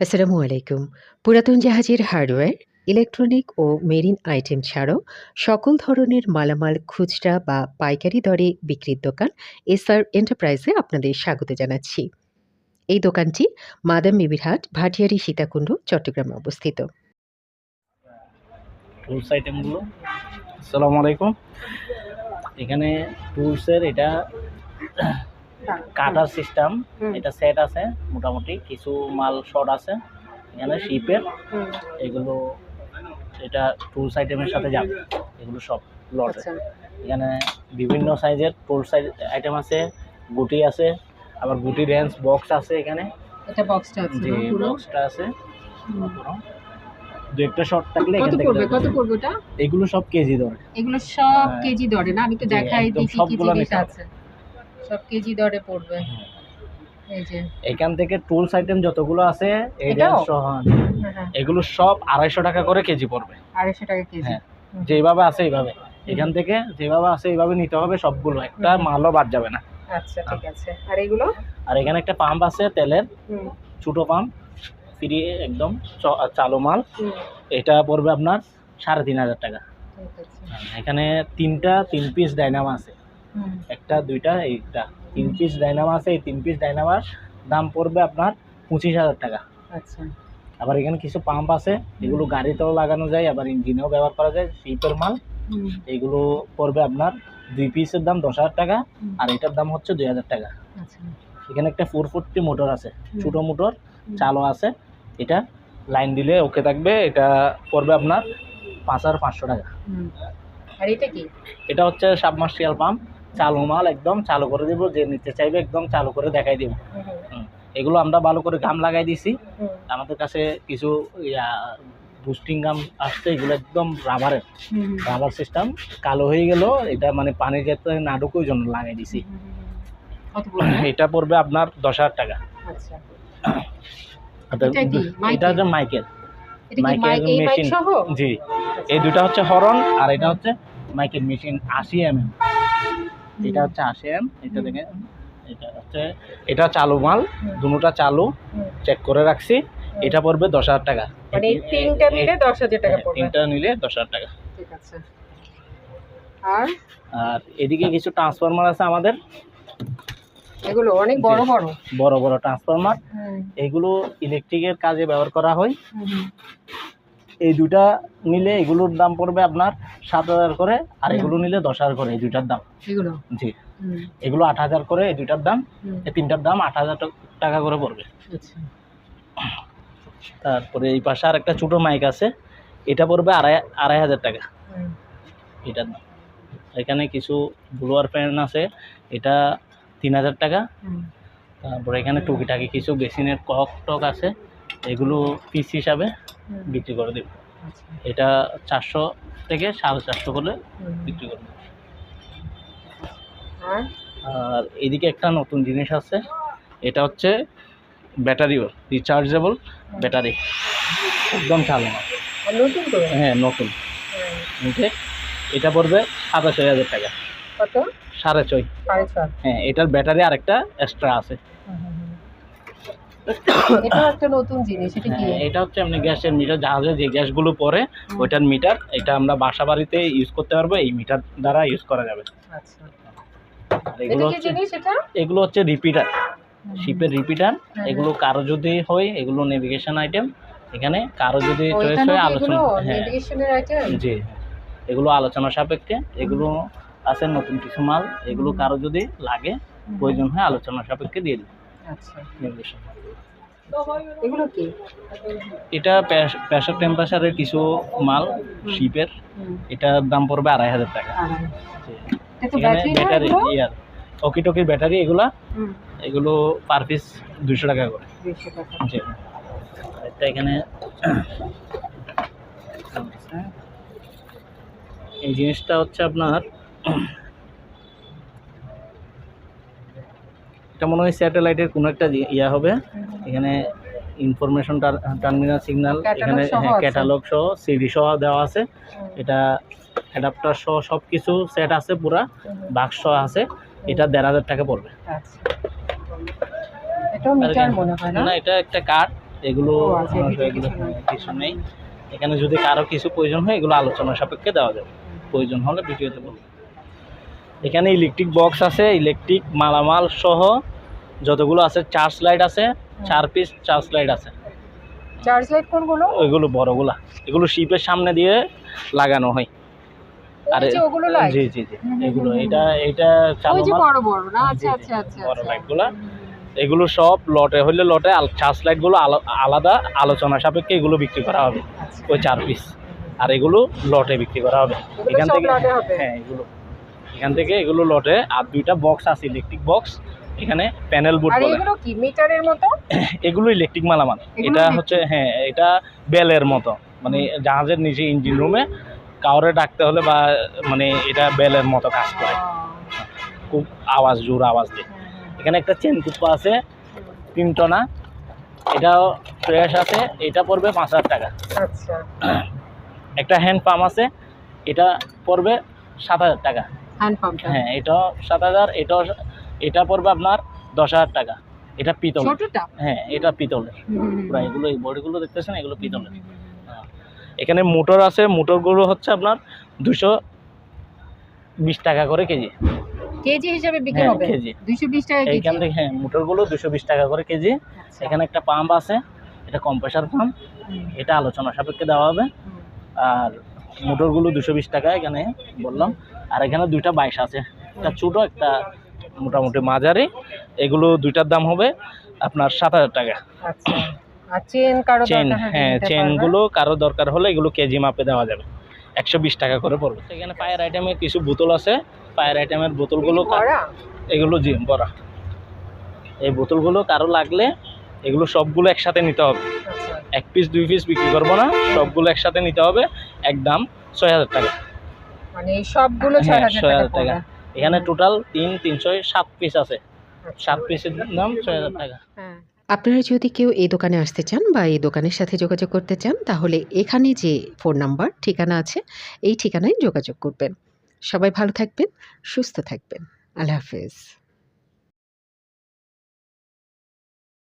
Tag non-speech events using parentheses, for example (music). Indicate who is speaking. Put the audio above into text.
Speaker 1: আসসালামু আলাইকুম। পুরাতন জাহাজের হার্ডওয়্যার, ইলেকট্রনিক ও মেরিন আইটেম ছাড়াও সকল ধরনের মালামাল, খুচরা বা পাইকারি দরে বিক্রির দোকান এসআর এন্টারপ্রাইজে আপনাদের স্বাগত জানাচ্ছি। এই দোকানটি মাদাম বিবির হাট ভাটিয়ারি, সীতাকুণ্ড, চট্টগ্রামে অবস্থিত।
Speaker 2: টুলস আইটেমগুলো আসসালামু আলাইকুম। এখানে টুলসের এটা কাটার সিস্টেম এটা সেট আছে মোটামুটি কিছু মাল শর্ট আছে এখানে শিপের এগুলো এটা টুলস আইটেমের সাথে যাবে এগুলো সব লট এখানে বিভিন্ন সাইজের টুল সাইজ আইটেম আছে গুটি আছে আবার গুটি রেঞ্জ বক্স আছে এখানে।
Speaker 1: এটা বক্সটা আছে
Speaker 2: যে বক্সটা আছে। দু একটা শর্ট থাকলে
Speaker 1: কত পড়বে কত পড়বে এটা
Speaker 2: এগুলো সব কেজি দরে।
Speaker 1: এগুলো সব
Speaker 2: হ্যাঁ।
Speaker 1: কেজি দরে না? আমি তো দেখাই দিই কি কি জিনিস আছে। সব কেজি দরে পড়বে। এই যে।
Speaker 2: এখান থেকে টুলস আইটেম যতগুলো আছে হ্যাঁ,
Speaker 1: হ্যাঁ, হ্যাঁ,
Speaker 2: এগুলো সব আড়াইশো টাকা করে কেজি পড়বে।
Speaker 1: আড়াইশো টাকা কেজি।
Speaker 2: হ্যাঁ। যেভাবে আছে এইভাবে। এখান থেকে যেভাবে আছে এইভাবে নিতে হবে সবগুলো। একটা মালও বাদ যাবে না।
Speaker 1: আচ্ছা ঠিক আছে। আর এগুলো?
Speaker 2: আর এখানে একটা পাম্প আছে তেলের। ছোটো পাম্প ফ্রি একদম চালু মাল। এটা পড়বে আপনার সাড়ে তিন হাজার টাকা। এখানে তিনটা তিন পিস ডাইনামা আছে। একটা দুইটা এইটা। তিন পিস ডাইনামা আছে এই তিন পিস ডাইনামার দাম পড়বে আপনার পঁচিশ হাজার টাকা।
Speaker 1: আচ্ছা।
Speaker 2: আবার এখানে কিছু পাম্প আছে এগুলো গাড়িতেও লাগানো যায় আবার ইঞ্জিনেও ব্যবহার করা যায় শিপের মাল। এগুলো পড়বে আপনার দুই পিসের দাম দশ হাজার টাকা আর এটার দাম হচ্ছে দুই হাজার টাকা।
Speaker 1: আচ্ছা।
Speaker 2: এখানে একটা ফোর ফোরটি মোটর আছে ছোট মোটর চালও আছে। এটা লাইন দিলে ওকে থাকবে এটা পড়বে আপনার পাঁচ হাজার পাঁচশো টাকা।
Speaker 1: আর এটা কি?
Speaker 2: এটা হচ্ছে সাবমার্সিয়াল পাম্প চালু মাল একদম চালু করে দেবো যে নিতে চাইবে একদম চালু করে দেখাই দেবো। এগুলো আমরা ভালো করে গাম লাগাই দিছি। আমাদের কাছে কিছু বুস্টিং গাম আসছে এগুলো একদম রাবারের রাবার সিস্টেম কালো হয়ে গেল এটা মানে পানি যাতে না ঢুকে জন্য লাগাই দিছি। (clears throat) এটা পড়বে আপনার দশ হাজার টাকা।
Speaker 1: আচ্ছা। এটা
Speaker 2: হচ্ছে মাইকেল। মাইকের মেশিন। জি। এই দুটো হচ্ছে হরন আর এটা হচ্ছে মাইকেল মেশিন আশি এম এম এটা হচ্ছে আশি এম এটা থেকে এটা হচ্ছে এটা চালু মাল। দুটোটা চালু চেক করে রাখছি এটা পড়বে দশ হাজার টাকা।
Speaker 1: মানে এই তিনটা মিলে দশ হাজার টাকা
Speaker 2: হ্যাঁ,
Speaker 1: পড়বে।
Speaker 2: তিনটা নিলে দশ হাজার টাকা।
Speaker 1: ঠিক আছে। আর?
Speaker 2: আর এদিকে কিছু ট্রান্সফরমার আছে আমাদের।
Speaker 1: এগুলো অনেক বড় বড়।
Speaker 2: বড় বড় ট্রান্সফরমার এগুলো ইলেকট্রিকের কাজে ব্যবহার করা হয়। এই দুটা নিলে এগুলোর দাম পড়বে আপনার সাত হাজার করে আর এগুলো নিলে দশ হাজার করে এই দুইটার দাম।
Speaker 1: এগুলো?
Speaker 2: জি। এগুলো আট হাজার করে এই দুইটার দাম এই তিনটার দাম আট হাজার টাকা করে পড়বে।
Speaker 1: আচ্ছা।
Speaker 2: তারপরে এই পাশে আর একটা ছোটো মাইক আছে এটা পড়বে আড়াই আড়াই হাজার টাকা। এটার দাম। এখানে কিছু ব্লোয়ার ফ্যান আছে এটা তিন হাজার টাকা। তারপরে এখানে টুকিটাকি কিছু বেসিনের কক টক আছে এগুলো পিস হিসাবে। বিক্রি করে দেবে।
Speaker 1: আচ্ছা,
Speaker 2: এটা চারশো থেকে সাড়ে চারশো করে বিক্রি করে
Speaker 1: আর?
Speaker 2: আর এদিকে একটা নতুন জিনিস আছে। এটা হচ্ছে ব্যাটারিও রিচার্জেবল ব্যাটারি। একদম চালু হ্যাঁ নতুন। ওকে এটা পড়বে সাতাশ হাজার টাকা।
Speaker 1: কত?
Speaker 2: সাড়ে ছয়। হ্যাঁ এটার ব্যাটারি আরেকটা এক্সট্রা আছে।
Speaker 1: এটাও একটা নতুন জিনিস এটা কি?
Speaker 2: হ্যাঁ, এটা হচ্ছে আপনি গ্যাসের মিটার জাহাজে যে গ্যাসগুলো পড়ে ওইটার মিটার এটা আমরা বাসা বাড়িতে ইউজ করতে পারব এই মিটার দ্বারা ইউজ করা যাবে।
Speaker 1: আচ্ছা।
Speaker 2: এগুলো হচ্ছে এগুলো হচ্ছে রিপিটার শিপের রিপিটার এগুলো কারও যদি হয় এগুলো নেভিগেশন আইটেম এখানে কারও যদি চয়েস হয় আলোচনা হ্যাঁ। জি এগুলো আলোচনা সাপেক্ষে এগুলো আছে নতুন কিছু মাল এগুলো কারও যদি লাগে প্রয়োজন হয় আলোচনা সাপেক্ষে দিয়ে দিই
Speaker 1: আচ্ছা।
Speaker 2: নেভিগেশন
Speaker 1: এগুলো কি?
Speaker 2: এটা প্রেশার টেম্পারেচারের কিছু মাল শিপের। এটার দাম পড়বে আড়াই হাজার টাকা।
Speaker 1: ব্যাটারি?
Speaker 2: ইয়ার ওকি টকির ব্যাটারি এগুলা? এগুলো পার পিস দুশো টাকা করে। জি। এটা এখানে এই জিনিসটা হচ্ছে আপনার এটা মনে হয় স্যাটেলাইটের কোনো একটা ইয়া হবে। এখানে ইনফরমেশন টার্মিনাল সিগন্যাল এখানে হ্যাঁ ক্যাটালগ সহ সিডি সহ দেওয়া আছে। এটা অ্যাডাপ্টার সহ সব কিছু সেট আছে পুরা বাক্স আছে। এটা দেড় হাজার টাকা পড়বে।
Speaker 1: আচ্ছা। হয় না?
Speaker 2: এটা একটা কার্ড এগুলো
Speaker 3: আচ্ছা,
Speaker 2: এগুলো
Speaker 3: কিছু নেই।
Speaker 2: হ্যাঁ, কিছু নেই। এখানে যদি কারও কিছু প্রয়োজন হয় এগুলো আলোচনা সাপেক্ষে দেওয়া যাবে। প্রয়োজন হলে ভিডিওতে বলব। এখানে ইলেকট্রিক বক্স আছে ইলেকট্রিক মালামাল সহ যতগুলো আছে চার্জ লাইট আছে চার পিস চার্জ লাইট আছে।
Speaker 3: চার্জ লাইট কোনগুলো?
Speaker 2: ওইগুলো বড়গুলা। এগুলো শিপের সামনে দিয়ে লাগানো হয়।
Speaker 3: আর ওগুলো লাইট
Speaker 2: জি জি এগুলো এটা এটা
Speaker 3: ওই যে বড় বড় না? আচ্ছা আচ্ছা আচ্ছা
Speaker 2: বড়। এগুলো সব লটে হইলে লটে চার্জ লাইটগুলো আলা- আলাদা। আলোচনা সাপেক্ষে এগুলো বিক্রি করা হবে। ওই চার পিস আর এগুলো লটে বিক্রি করা হবে। এখান থেকে হ্যাঁ এগুলো। এখান থেকে এগুলো লটে আর দুইটা বক্স আছে ইলেকট্রিক বক্স এখানে প্যানেল বোর্ড বলে।
Speaker 3: এগুলো কি মিটারের মতো?
Speaker 2: এগুলো ইলেকট্রিক মালামাল এটা হচ্ছে হ্যাঁ এটা বেলের মতো। মানে জাহাজের নিচে ইঞ্জিন রুমে কাউরে ডাকতে হলে বা মানে এটা বেলের মতো কাজ করে। খুব আওয়াজ জোর আওয়াজ দেয়। এখানে একটা চেন কুপ্পা আছে তিন টনা। এটাও ফ্রেশ আছে এটা পড়বে পাঁচ হাজার টাকা।
Speaker 3: আচ্ছা।
Speaker 2: একটা হ্যান্ড পাম্প আছে এটা পড়বে সাত হাজার টাকা।
Speaker 3: হ্যান্ড পাম্পটা
Speaker 2: হ্যাঁ এটাও সাত হাজার এটাও এটা পড়বে আপনার দশ হাজার টাকা। এটা পিতল
Speaker 3: ছোটটা?
Speaker 2: হ্যাঁ এটা পিতলের। পুরা এগুলো এই বডিগুলো দেখতেছেন এগুলো পিতলের। হ্যাঁ। এখানে মোটর আছে মোটরগুলো হচ্ছে আপনার দুশো বিশ টাকা করে কেজি।
Speaker 3: কেজি হিসাবে বিক্রি
Speaker 2: হ্যাঁ,
Speaker 3: হবে?
Speaker 2: কেজি।
Speaker 3: 220 টাকা কেজি?
Speaker 2: এইখান থেকে হ্যাঁ মোটরগুলো দুশো বিশ টাকা করে কেজি।
Speaker 3: আচ্ছা।
Speaker 2: এখানে একটা পাম্প আছে এটা কম্প্রেসার পাম্প। এটা আলোচনা সাপেক্ষে দেওয়া হবে। আর মোটরগুলো দুশো বিশ টাকা এখানে বললাম। আর এখানে দুইটা বাইশ আছে। একটা ছোটো একটা মোটামুটি মাঝারি। এগুলো দুইটার দাম হবে আপনার সাত হাজার টাকা।
Speaker 3: আচ্ছা। চেন
Speaker 2: হ্যাঁ চেনগুলো কারও দরকার হলে এগুলো কেজি মাপে দেওয়া যাবে। একশো বিশ টাকা করে পড়বে। এখানে পায়ের আইটেমের কিছু বোতল আছে। পায়ের আইটেমের বোতলগুলো এগুলো জি বড়া। এই বোতলগুলো কারও লাগলে এগুলো সবগুলো একসাথে নিতে হবে।
Speaker 3: আচ্ছা।
Speaker 2: এক পিস দুই পিস বিক্রি করব না। সবগুলো একসাথে নিতে হবে। একদম ছয় হাজার টাকা।
Speaker 3: মানে সবগুলো
Speaker 2: হ্যাঁ
Speaker 3: 6000
Speaker 2: ছয়
Speaker 3: টাকা
Speaker 2: হাজার টাকা। এখানে টোটাল তিন তিনশো সাত পিস আছে।
Speaker 3: আচ্ছা।
Speaker 2: সাত পিসের দাম ছয় হাজার টাকা।
Speaker 3: হ্যাঁ।
Speaker 1: আপনারা যদি কেউ এই দোকানে আসতে চান বা এই দোকানের সাথে যোগাযোগ করতে চান তাহলে এখানে যে ফোন নাম্বার ঠিকানা আছে এই ঠিকানায় যোগাযোগ করবেন। সবাই ভালো থাকবেন সুস্থ থাকবেন। আল্লাহ হাফেজ।